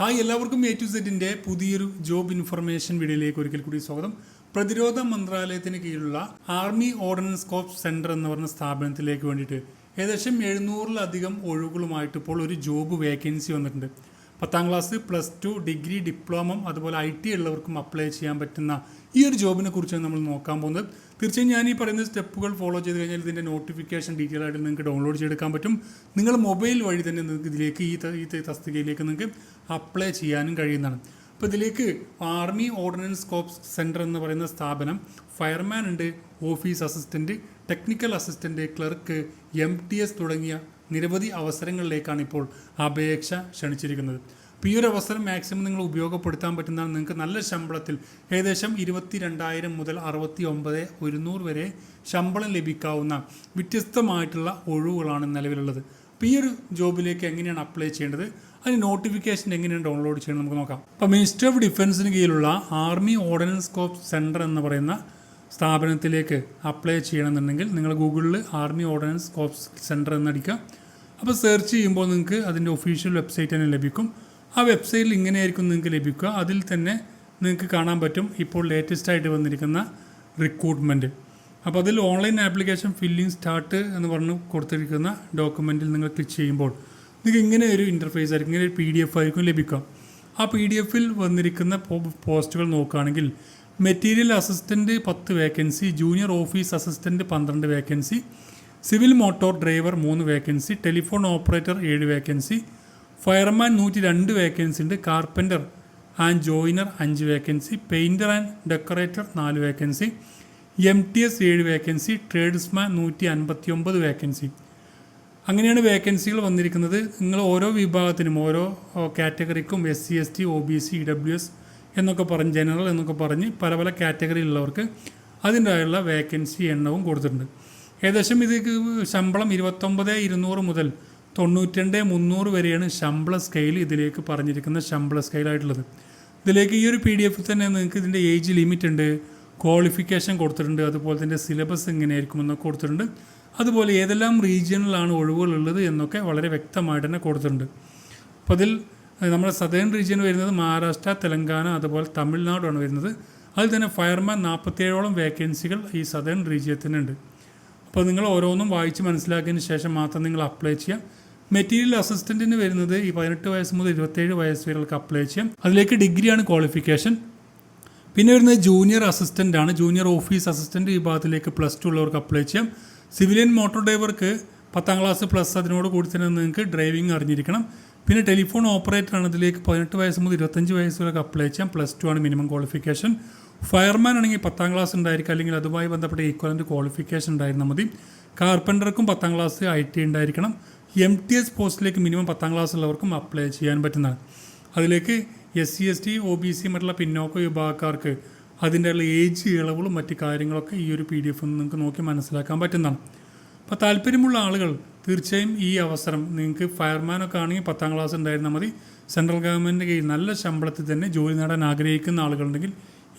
Hi എല്ലാവർക്കും A to സെറ്റിന്റെ പുതിയൊരു ജോബ് ഇൻഫർമേഷൻ വീഡിയോയിലേക്ക് ഒരിക്കൽ കൂടി സ്വാഗതം. പ്രതിരോധ മന്ത്രാലയത്തിന് കീഴിലുള്ള ആർമി ഓർഡിനൻസ് കോപ്പ് സെന്റർ എന്ന് പറഞ്ഞ സ്ഥാപനത്തിലേക്ക് വേണ്ടിയിട്ട് ഏകദേശം എഴുന്നൂറിലധികം ഒഴിവുകളുമായിട്ട് ഇപ്പോൾ ഒരു ജോബ് വേക്കൻസി വന്നിട്ടുണ്ട്. പത്താം class plus two degree diploma അതുപോലെ ഐ ടി ഉള്ളവർക്കും അപ്ലൈ ചെയ്യാൻ പറ്റുന്ന ഈ ഒരു ജോബിനെ കുറിച്ചാണ് നമ്മൾ നോക്കാൻ പോകുന്നത്. തീർച്ചയായും ഞാൻ ഈ പറയുന്ന സ്റ്റെപ്പുകൾ ഫോളോ ചെയ്ത് കഴിഞ്ഞാൽ ഇതിന്റെ നോട്ടിഫിക്കേഷൻ ഡീറ്റെയിൽ ആയിട്ട് നിങ്ങൾക്ക് ഡൗൺലോഡ് ചെയ്തെടുക്കാൻ പറ്റും. നിങ്ങൾ മൊബൈൽ വഴി തന്നെ നിങ്ങൾക്ക് ഇതിലേക്ക് ഈ ഈ തസ്തികയിലേക്ക് നിങ്ങൾക്ക് അപ്ലൈ ചെയ്യാനും കഴിയുന്നതാണ്. അപ്പോൾ ഇതിലേക്ക് ആർമി ഓർഡിനൻസ് കോപ്സ് സെന്റർ എന്ന് പറയുന്ന സ്ഥാപനം ഫയർമാൻ ഉണ്ട് office assistant technical assistant clerk M T S തുടങ്ങിയ നിരവധി അവസരങ്ങളിലേക്കാണ് ഇപ്പോൾ അപേക്ഷ ക്ഷണിച്ചിരിക്കുന്നത്. അപ്പോൾ ഈ ഒരു അവസരം മാക്സിമം നിങ്ങൾ ഉപയോഗപ്പെടുത്താൻ പറ്റുന്നതാണ്. നിങ്ങൾക്ക് നല്ല ശമ്പളത്തിൽ ഏകദേശം ഇരുപത്തി രണ്ടായിരം മുതൽ അറുപത്തി ഒമ്പത് ഒരുന്നൂറ് വരെ ശമ്പളം ലഭിക്കാവുന്ന വ്യത്യസ്തമായിട്ടുള്ള ഒഴിവുകളാണ് നിലവിലുള്ളത്. അപ്പോൾ ഈ ഒരു ജോബിലേക്ക് എങ്ങനെയാണ് അപ്ലൈ ചെയ്യേണ്ടത്? അതിന് നോട്ടിഫിക്കേഷൻ എങ്ങനെയാണ് ഡൗൺലോഡ് ചെയ്യണം നമുക്ക് നോക്കാം. അപ്പോൾ മിനിസ്റ്റർ ഓഫ് ഡിഫൻസിന് കീഴിലുള്ള ആർമി ഓർഡിനൻസ് കോപ്പ് സെന്റർ എന്ന് പറയുന്ന സ്ഥാപനത്തിലേക്ക് അപ്ലൈ ചെയ്യണമെന്നുണ്ടെങ്കിൽ നിങ്ങൾ ഗൂഗിളിൽ ആർമി ഓർഡിനൻസ് കോപ്സ് സെന്റർ എന്നടിക്കുക. അപ്പോൾ സെർച്ച് ചെയ്യുമ്പോൾ നിങ്ങൾക്ക് അതിന്റെ ഒഫീഷ്യൽ വെബ്സൈറ്റ് തന്നെ ലഭിക്കും. ആ വെബ്സൈറ്റിൽ ഇങ്ങനെയായിരിക്കും നിങ്ങൾക്ക് ലഭിക്കുക. അതിൽ തന്നെ നിങ്ങൾക്ക് കാണാൻ പറ്റും ഇപ്പോൾ ലേറ്റസ്റ്റ് ആയിട്ട് വന്നിരിക്കുന്ന റിക്രൂട്ട്മെന്റ് അപ്പോൾ അതിൽ ഓൺലൈൻ ആപ്ലിക്കേഷൻ ഫില്ലിംഗ് സ്റ്റാർട്ട് എന്ന് പറഞ്ഞ് കൊടുത്തിരിക്കുന്ന ഡോക്യുമെന്റിൽ നിങ്ങൾ ക്ലിക്ക് ചെയ്യുമ്പോൾ നിങ്ങൾക്ക് ഇങ്ങനെ ഒരു ഇന്റർഫേസ് ആയിരിക്കും ഇങ്ങനെ ഒരു പി ഡി എഫ് ആയിരിക്കും ലഭിക്കുക. ആ പി ഡി എഫിൽ വന്നിരിക്കുന്ന പോസ്റ്റുകൾ നോക്കുകയാണെങ്കിൽ മെറ്റീരിയൽ അസിസ്റ്റന്റ് പത്ത് വേക്കൻസി ജൂനിയർ ഓഫീസ് അസിസ്റ്റന്റ് പന്ത്രണ്ട് വേക്കൻസി സിവിൽ മോട്ടോർ ഡ്രൈവർ മൂന്ന് വേക്കൻസി ടെലിഫോൺ ഓപ്പറേറ്റർ ഏഴ് വേക്കൻസി ഫയർമാൻ നൂറ്റി രണ്ട് വേക്കൻസി ഉണ്ട് കാർപ്പന്റർ ആൻഡ് ജോയിനർ അഞ്ച് വേക്കൻസി പെയിന്റർ ആൻഡ് ഡെക്കറേറ്റർ നാല് വേക്കൻസി എം ടി എസ് ഏഴ് വേക്കൻസി ട്രേഡ്സ്മാൻ നൂറ്റി അൻപത്തി ഒമ്പത് വേക്കൻസി അങ്ങനെയാണ് വേക്കൻസികൾ വന്നിരിക്കുന്നത്. നിങ്ങൾ ഓരോ വിഭാഗത്തിനും ഓരോ കാറ്റഗറിക്കും S C S T O B C E W S എന്നൊക്കെ പറഞ്ഞ് ജനറൽ എന്നൊക്കെ പറഞ്ഞ് പല പല കാറ്റഗറിയിലുള്ളവർക്ക് അതിന്റെതായുള്ള വേക്കൻസി എണ്ണവും കൊടുത്തിട്ടുണ്ട്. ഏകദേശം ഇത് ശമ്പളം ഇരുപത്തൊമ്പത് ഇരുന്നൂറ് മുതൽ തൊണ്ണൂറ്റിരണ്ട് മുന്നൂറ് വരെയാണ് ശമ്പള സ്കെയിൽ ഇതിലേക്ക് പറഞ്ഞിരിക്കുന്ന ശമ്പള സ്കെയിലായിട്ടുള്ളത് ഇതിലേക്ക് ഈ ഒരു പി ഡി എഫിൽ തന്നെ നിങ്ങൾക്ക് ഇതിന്റെ ഏജ് ലിമിറ്റ് ഉണ്ട് ക്വാളിഫിക്കേഷൻ കൊടുത്തിട്ടുണ്ട് അതുപോലെ തന്നെ സിലബസ് എങ്ങനെയായിരിക്കും എന്നൊക്കെ കൊടുത്തിട്ടുണ്ട്. അതുപോലെ ഏതെല്ലാം റീജിയണിലാണ് ഒഴിവുകളുള്ളത് എന്നൊക്കെ വളരെ വ്യക്തമായിട്ട് തന്നെ കൊടുത്തിട്ടുണ്ട്. അപ്പോൾ അതിൽ നമ്മുടെ സദേൺ റീജിയൻ വരുന്നത് മഹാരാഷ്ട്ര തെലങ്കാന അതുപോലെ തമിഴ്നാടാണ് വരുന്നത്. അതിൽ തന്നെ ഫയർമാൻ നാൽപ്പത്തേഴോളം വേക്കൻസികൾ ഈ സദേൺ റീജിയത്തിനുണ്ട് അപ്പോൾ നിങ്ങൾ ഓരോന്നും വായിച്ച് മനസ്സിലാക്കിയതിന് ശേഷം മാത്രം നിങ്ങൾ അപ്ലൈ ചെയ്യാം മെറ്റീരിയൽ അസിസ്റ്റന്റിന് വരുന്നത് ഈ പതിനെട്ട് വയസ്സ് മുതൽ ഇരുപത്തേഴ് വയസ്സ് വരെയൊക്കെ അപ്ലൈ ചെയ്യാം അതിലേക്ക് ഡിഗ്രിയാണ് ക്വാളിഫിക്കേഷൻ പിന്നെ വരുന്നത് ജൂനിയർ അസിസ്റ്റന്റ് ആണ്. ജൂനിയർ ഓഫീസ് അസിസ്റ്റന്റ് വിഭാഗത്തിലേക്ക് പ്ലസ് ടു ഉള്ളവർക്ക് അപ്ലൈ ചെയ്യാം. സിവിലിയൻ മോട്ടോർ ഡ്രൈവർക്ക് പത്താം ക്ലാസ് പ്ലസ് അതിനോട് കൂടി തന്നെ നിങ്ങൾക്ക് ഡ്രൈവിംഗ് അറിഞ്ഞിരിക്കണം. പിന്നെ ടെലിഫോൺ ഓപ്പറേറ്റർ ആണ്. ഇതിലേക്ക് പതിനെട്ട് വയസ്സ് മുതൽ ഇരുപത്തഞ്ച് വയസ്സ് വരെ അപ്ലൈ ചെയ്യാം. പ്ലസ് ടു ആണ് മിനിമം ക്വാളിഫിക്കേഷൻ ഫയർമാൻ ആണെങ്കിൽ പത്താം ക്ലാസ് ഉണ്ടായിരിക്കും അല്ലെങ്കിൽ അതുമായി ബന്ധപ്പെട്ട ഈക്വലന്റ് ക്വാളിഫിക്കേഷൻ ഉണ്ടായിരുന്നാൽ മതി. കാർപ്പന്റർക്കും പത്താം ക്ലാസ് ഐ ടി ഉണ്ടായിരിക്കണം. എം ടി എസ് പോസ്റ്റിലേക്ക് മിനിമം പത്താം ക്ലാസ് ഉള്ളവർക്കും അപ്ലൈ ചെയ്യാൻ പറ്റുന്നതാണ്. അതിലേക്ക് S C S T O B C മറ്റുള്ള പിന്നോക്ക വിഭാഗക്കാർക്ക് അതിന്റെ ഏജ് ഇളവുകളും മറ്റു കാര്യങ്ങളൊക്കെ ഈ ഒരു പി ഡി എഫ് നിങ്ങൾക്ക് നോക്കി മനസ്സിലാക്കാൻ പറ്റുന്നതാണ്. അപ്പോൾ താല്പര്യമുള്ള ആളുകൾ തീർച്ചയായും ഈ അവസരം നിങ്ങൾക്ക് ഫയർമാനൊക്കെ ആണെങ്കിൽ പത്താം ക്ലാസ് ഉണ്ടായിരുന്നാൽ മതി. സെൻട്രൽ ഗവൺമെന്റിന്റെ കീഴിൽ നല്ല ശമ്പളത്തിൽ തന്നെ ജോലി നേടാൻ ആഗ്രഹിക്കുന്ന ആളുകളുണ്ടെങ്കിൽ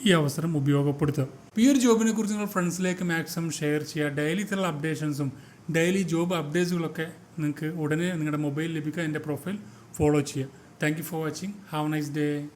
ഈ അവസരം ഉപയോഗപ്പെടുത്തുക. ഈ ഒരു ജോബിനെ കുറിച്ച് നിങ്ങൾ ഫ്രണ്ട്സിലേക്ക് മാക്സിമം ഷെയർ ചെയ്യുക. ഡെയിലി ഇത്തരം അപ്ഡേഷൻസും ഡെയിലി ജോബ് അപ്ഡേറ്റ്സുകളൊക്കെ നിങ്ങൾക്ക് ഉടനെ നിങ്ങളുടെ മൊബൈൽ ലഭിക്കുക. എന്റെ പ്രൊഫൈൽ ഫോളോ ചെയ്യുക. Thank you for watching. Have nice day.